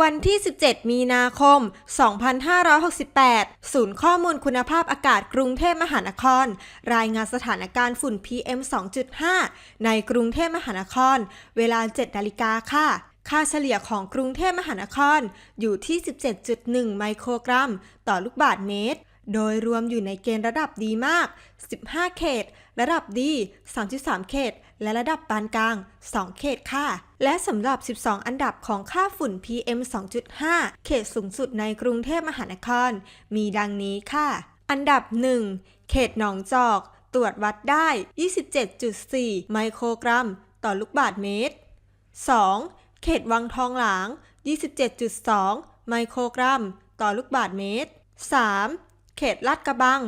วันที่ 17 มีนาคม 2568 ศูนย์ข้อมูลคุณภาพอากาศกรุงเทพมหานคร รายงานสถานการณ์ฝุ่น PM 2.5 ในกรุงเทพมหานคร เวลา 7 นาฬิกาค่ะ ค่าเฉลี่ยของกรุงเทพมหานครอยู่ที่ 17.1 ไมโครกรัม ต่อลูกบาศก์เมตร โดยรวมอยู่ในเกณฑ์ระดับดีมาก 15 เขต ระดับดี 33 เขต และระดับปานกลาง 2 เขตค่ะ และสำหรับ 12 อันดับของค่าฝุ่น PM 2.5 เขตสูงสุดในกรุงเทพมหานคร มีดังนี้ค่ะ อันดับ 1 เขตหนองจอก ตรวจวัดได้ 27.4 ไมโครกรัม ต่อลูกบาศก์เมตร 2. เขตวังทองหลาง 27.2 ไมโครกรัม ต่อลูกบาศก์เมตร 3. เขตลาดกระบัง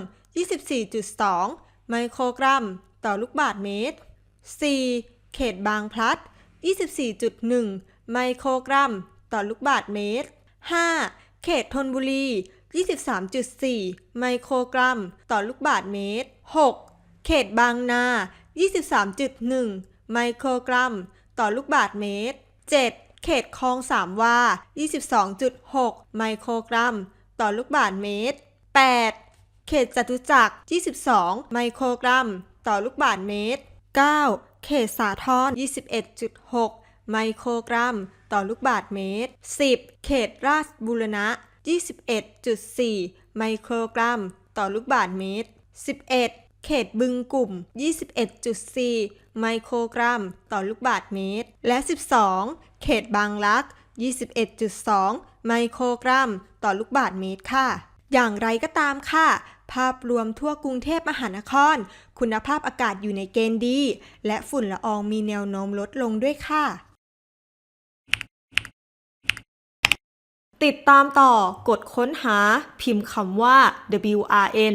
24.2 ไมโครกรัม ต่อลูกบาศก์เมตร 4. เขตบางพลัด 24.1 ไมโครกรัม ต่อลูกบาศก์เมตร 5. เขตธนบุรี 23.4 ไมโครกรัม ต่อลูกบาศก์เมตร 6. เขตบางนา 23.1 ไมโครกรัม ต่อลูกบาศก์เมตร 7. เขตคลองสามวา 22.6 ไมโครกรัม ต่อลูกบาศก์เมตร 8. เขตจตุจักร 22 ไมโครกรัม ต่อลูกบาศก์เมตร 9. เขตสาทร21.6 ไมโครกรัม ต่อลูกบาศก์เมตร 10. เขตราชบุรณะ 21.4 ไมโครกรัม ต่อลูกบาศก์เมตร 11. เขตบึงกลุ่ม 21.4 ไมโครกรัม ต่อลูกบาศก์เมตร และ 12 เขตบางรัก 21.2 ไมโครกรัม ต่อลูกบาศก์เมตรค่ะ อย่างไรก็ตามค่ะ ภาพรวมทั่วกรุงเทพมหานคร คุณภาพอากาศอยู่ในเกณฑ์ดี และฝุ่นละอองมีแนวโน้มลดลงด้วยค่ะ ติดตามต่อกดค้นหาพิมพ์คำว่า WRN